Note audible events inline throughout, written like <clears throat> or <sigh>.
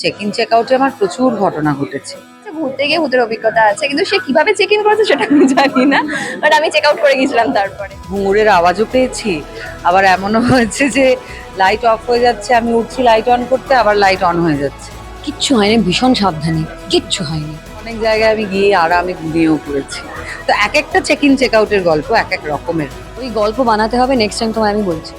Check in check আউটে আমার প্রচুর ঘটনা ঘটেছে। আচ্ছা, ঘুরতে গিয়ে ভূতের অভিজ্ঞতা আছে কিন্তু সে কীভাবে চেক ইন করেছে সেটা আমি জানি না বাট আমি চেক আউট করে গেছিলাম তারপরে। ঘুঙুরের আওয়াজও পেয়েছি আবার এমনও হয়েছে যে লাইট অফ হয়ে যাচ্ছে আমি উঠছি লাইট অন করতে আবার লাইট অন হয়ে যাচ্ছে। কিচ্ছু হয়নি ভীষণ সাবধানে কিচ্ছু হয়নি। অনেক জায়গায় আমি গিয়ে আরামে ঘুমিয়েও পড়েছি। তো এক একটা চেক ইন চেক আউটের গল্প এক এক রকমের। ওই গল্প বানাতে হবে নেক্সট টাইম তোমায় আমি বলছি।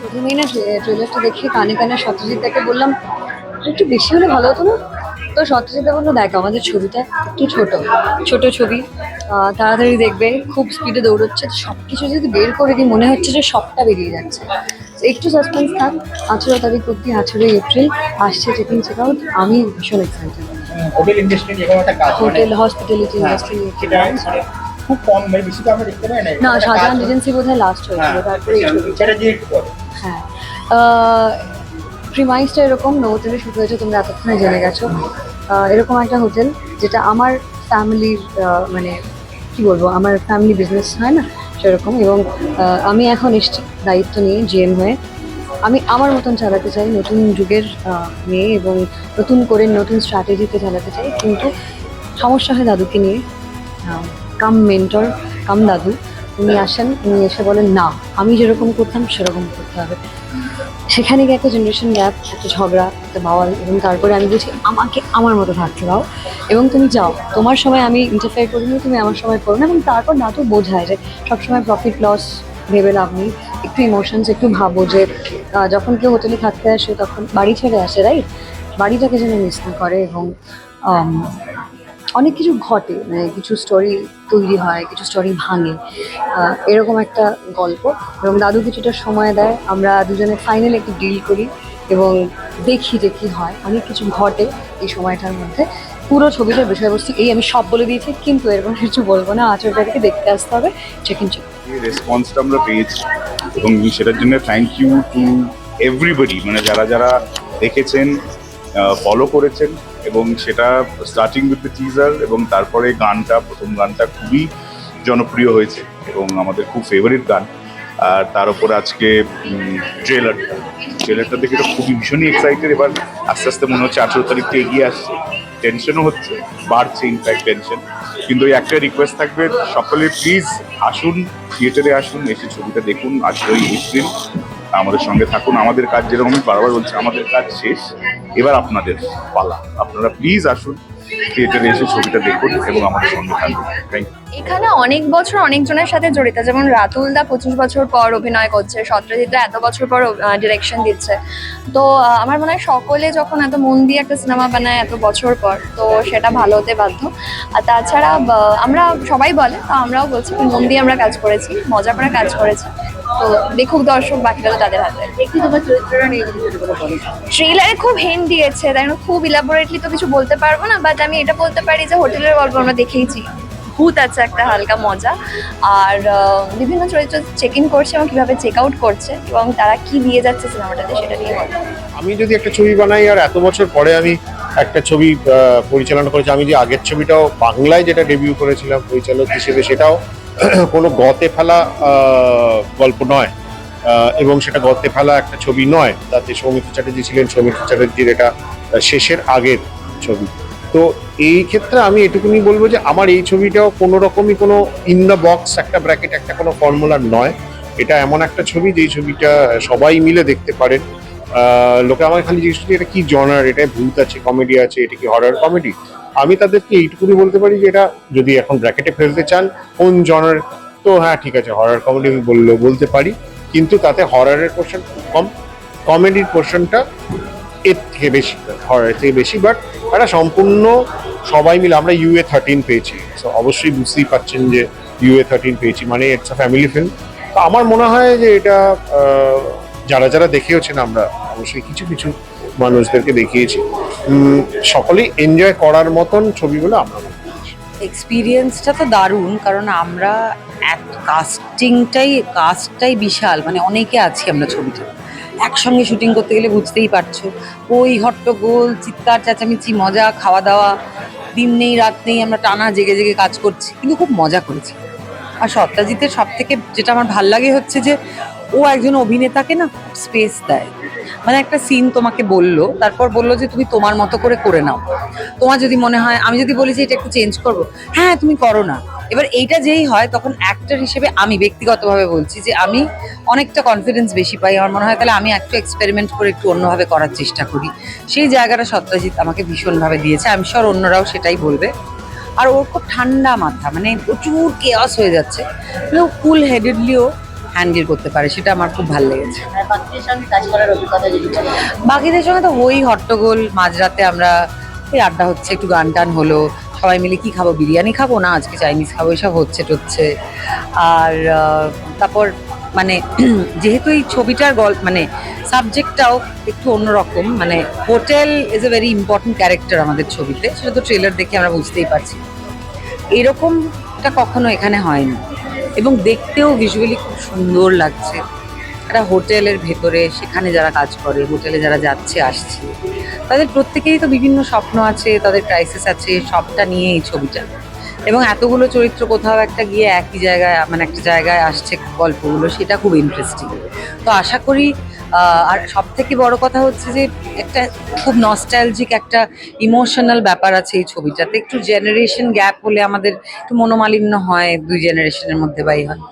প্রথমেই না ট্রেলারটা দেখে কানে কানে সত্যজিৎ সত্যজিৎদাকে বললাম একটু বেশি হলে ভালো হতো না? তো সত্যজিৎদা বলল দেখ আমাদের ছবিটা একটু ছোট ছোট ছবি তাড়াতাড়ি দেখবে খুব স্পিডে দৌড়চ্ছে সব কিছু যদি বের করে দিই মনে হচ্ছে যে সবটা বেরিয়ে যাচ্ছে। একটু সাসপেন্স থাক আঠেরো তারিখ অব্দি আঠেরোই এপ্রিল আসছে চেকিং চেক আউট আমি ভীষণ excited hotel industry hospitality industry খুব কম মানে বেশি তো আমরা দেখতে পাই না। না শাহজাহান এজেন্সি বোধ হয় লাস্ট হয়েছিল হ্যাঁ, তারপরে প্রিমাইসটা এরকম নৌতেলে শুরু হয়েছে, তোমরা এতক্ষণে জেনে গেছো। এরকম একটা হোটেল যেটা আমার ফ্যামিলির মানে কি বলব, আমার ফ্যামিলি বিজনেস হয় না, সেরকম। এবং আমি এখন এসছি দায়িত্ব নিয়ে জিএম হয়ে। আমি আমার মতন চালাতে চাই, নতুন যুগের মেয়ে এবং নতুন করে নতুন স্ট্র্যাটেজিতে চালাতে চাই। কিন্তু সমস্যা হয় দাদুকে নিয়ে। কাম মেন্টর কাম দাদু। উনি আসেন, উনি এসে বলেন, না, আমি যেরকম করতাম, সেরকম করতে হবে। সেখানে গিয়ে একটা জেনারেশন গ্যাপ একটা ঝগড়া, একটা বাওয়াল, এবং তারপরে আমি বলছি, আমাকে আমার মতো থাকতে দাও। এবং তুমি যাও। তোমার সময় আমি ইন্টারফেয়ার করিনি, তুমি আমার সময় করো না, এবং তারপর না তো বোঝায় যে সবসময় প্রফিট লস ভেবে লাভ নেই। একটু ইমোশনস একটু ভাবো যে যখন কেউ হোটেলে থাকতে আসে, তখন বাড়ি ছেড়ে আসে রাইট বাড়িটাকে যেন মিস না করে এবং অনেক কিছু ঘটে মানে কিছু স্টোরি তৈরি হয়, কিছু স্টোরি ভাঙে। এরকম একটা গল্প। এবং দাদু কিছুটা সময় দেয়, আমরা দুজনে ফাইনাল একটু ডিল করি এবং দেখি যে কী হয়। অনেক কিছু ঘটে এই সময়টার মধ্যে। পুরো ছবিটার বিষয়বস্তু এই আমি সব বলে দিয়েছি, কিন্তু এরকম কিছু বলব না। আচরটাকে দেখতে আসতে হবে চেক ইন চেক রেসপন্সটা আমরা পেয়েছি। এবং সেটার জন্য থ্যাংক ইউ টু এভরিবডি মানে যারা যারা দেখেছেন ফলো করেছেন এবং সেটা স্টার্টিং উইথ দ্য টিজার এবং তারপরে গানটা, প্রথম গানটা খুবই জনপ্রিয় হয়েছে এবং আমাদের খুব ফেভারিট গান। আর তার উপর আজকে ট্রেলারটা ট্রেলারটা দেখে তো খুবই ভীষণই এক্সাইটেড এবার আস্তে আস্তে মনে হচ্ছে আঠেরো তারিখটা এগিয়ে আসছে। টেনশনও হচ্ছে, বাড়ছে ইনফ্যাক্ট টেনশন কিন্তু ওই একটা রিকোয়েস্ট থাকবে, সকলে প্লিজ আসুন থিয়েটারে আসুন, এসে ছবিটা দেখুন আঠেরোই এপ্রিল আমাদের সঙ্গে থাকুন। আমাদের কাজ যেরকম বারবার বলছি, আমাদের কাজ শেষ। এবার আপনাদের পালা। আপনারা প্লিজ আসুন থিয়েটারে এসে ছবিটা দেখুন এবং আমাদের সঙ্গে থাকুন। থ্যাংক ইউ এখানে অনেক বছর অনেকজনের সাথে জড়িত, যেমন রাতুল দা পঁচিশ বছর পর অভিনয় করছে, সত্যজিৎ দা এত বছর পর ডিরেকশন দিচ্ছে। তো আমার মনে হয় সকলে যখন এত মন দিয়ে একটা সিনেমা বানায় এত বছর পর, তো সেটা ভালো হতে বাধ্য। আর তাছাড়া আমরা সবাই বলে, তো আমরাও বলছি মন দিয়ে আমরা কাজ করেছি, মজা করে কাজ করেছি। তো দেখুক দর্শক বাকিটা তো তাদের হাতে। ট্রেলারে খুব হেন্ট দিয়েছে, তাই খুব ইলাবোরেটলি তো কিছু বলতে পারব না বাট আমি এটা বলতে পারি যে হোটেলের গল্প আমরা দেখেইছি। ভূত আছে একটা হালকা মজা। আর বিভিন্ন চরিত্র চেক ইন করছে এবং কীভাবে চেক আউট করছে এবং তারা কি দিয়ে যাচ্ছে সিনেমাটাতে সেটা নিয়ে আমি যদি একটা ছবি বানাই, আর এত বছর পরে আমি একটা ছবি পরিচালনা করেছি, আমি যে আগের ছবিটাও বাংলায় যেটা ডেবিউ করেছিলাম, পরিচালক হিসেবে সেটাও <clears throat> কোনো গতে ফেলা গল্প নয়। এবং সেটা গতে ফেলা একটা ছবি নয়। তাতে সৌমিত্র চ্যাটার্জি ছিলেন, সৌমিত্র চ্যাটার্জির এটা শেষের আগের ছবি। তো এই ক্ষেত্রে আমি এটুকুনি বলব যে আমার এই ছবিটাও কোনো রকমই কোনো ইন দ্য বক্স একটা ব্র্যাকেট একটা কোনো ফর্মুলার নয়। এটা এমন একটা ছবি যেই ছবিটা সবাই মিলে দেখতে পারেন। লোকে আমার খালি জিজ্ঞেস করছে, এটা কি জনার এটা ভূত আছে কমেডি আছে, এটা কি হরার কমেডি আমি তাদেরকে এইটুকুনি বলতে পারি যে এটা যদি এখন ব্র্যাকেটে ফেলতে চান, কোন জনার তো হ্যাঁ ঠিক আছে হরার কমেডি আমি বললেও বলতে পারি। কিন্তু তাতে হরারের পোর্শন কম। কমেডির পোর্শনটা এর থেকে বেশি হরার থেকে বেশি বাট একটা সম্পূর্ণ সবাই মিলে আমরা ইউএ থার্টিন পেয়েছি। সো অবশ্যই বুঝতেই পাচ্ছেন যে ইউএ থার্টিন পেয়েছি মানে ইটস আ ফ্যামিলি ফিল্ম তো আমার মনে হয় যে এটা যারা যারা দেখেওছেন আমরা, অবশ্যই কিছু কিছু মানুষদেরকে দেখিয়েছি। সকলেই এনজয় করার মতন ছবিগুলো আমরা এক্সপিরিয়েন্সটা তো দারুণ, কারণ আমরা কাস্টিংটাই কাস্টটাই বিশাল মানে অনেকে আছি আমরা ছবিটা একসঙ্গে শুটিং করতে গেলে বুঝতেই পারছ। ওই হট্টগোল, চিৎকার, চেঁচামেচি, মজা খাওয়া দাওয়া দিন নেই, রাত নেই, আমরা টানা জেগে জেগে কাজ করছি। কিন্তু খুব মজা করেছি। আর সত্যাজিতের সব থেকে যেটা আমার ভালো লাগে হচ্ছে যে, ও একজন অভিনেতাকে না স্পেস দেয়। মানে একটা সিন তোমাকে বলল, তারপর বলল যে, তুমি তোমার মতো করে করে নাও। তোমার যদি মনে হয়, আমি যদি বলি যে, এটা একটু চেঞ্জ করব। হ্যাঁ তুমি করো না। এবার এইটা যেই হয় তখন অ্যাক্টর হিসেবে আমি ব্যক্তিগতভাবে বলছি যে আমি অনেকটা কনফিডেন্স বেশি পাই। আমার মনে হয় তাহলে আমি একটু এক্সপেরিমেন্ট করে একটু অন্যভাবে করার চেষ্টা করি। সেই জায়গাটা সত্যজিৎ আমাকে ভীষণভাবে দিয়েছে। আমি শিওর অন্যরাও সেটাই বলবে। আর ওর খুব ঠান্ডা মাথা মানে প্রচুর কেয়াস হয়ে যাচ্ছে। ও কুল হেডেডলিও হ্যান্ডেল করতে পারে সেটা আমার খুব ভালো লেগেছে। বাকিদের সঙ্গে তো হই হট্টগোল। মাঝরাতে আমরা এই আড্ডা হচ্ছে একটু গান টান হলো। সবাই মিলে কি খাব? বিরিয়ানি খাব না আজকে চাইনিজ খাব? এসব হচ্ছে টচ্ছে। আর তারপর মানে <clears throat> যেহেতু এই ছবিটার গল্প মানে সাবজেক্টটাও একটু অন্যরকম মানে hotel is a very important character আমাদের ছবিতে। সেটা তো ট্রেলার দেখে আমরা বুঝতেই পারছি। এরকমটা কখনো এখানে হয়নি। এবং দেখতেও ভিজুয়ালি খুব সুন্দর লাগছে। একটা হোটেলের ভেতরে সেখানে যারা কাজ করে, হোটেলে যারা যাচ্ছে, আসছে, তাদের প্রত্যেকেরই তো বিভিন্ন স্বপ্ন আছে, তাদের ক্রাইসিস আছে, সবটা নিয়ে এই ছবিটা। এবং এতগুলো চরিত্র কোথাও একটা গিয়ে একই জায়গায় মানে একটা জায়গায় আসছে গল্পগুলো, সেটা খুব ইন্টারেস্টিং তো আশা করি আর সব থেকে বড় কথা হচ্ছে যে একটা খুব নস্টালজিক একটা ইমোশনাল ব্যাপার আছে এই ছবিটাতে। একটু জেনারেশন গ্যাপ হলে আমাদের একটু মনোমালিন্য হয়, দুই জেনারেশনের মধ্যে বাই হয়।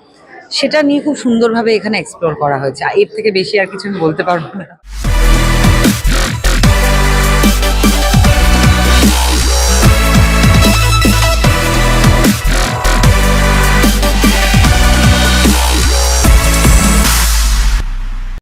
সেটা নিয়ে খুব সুন্দরভাবে এখানে এক্সপ্লোর করা হয়েছে। এর থেকে বেশি আর কিছু আমি বলতে পারব না।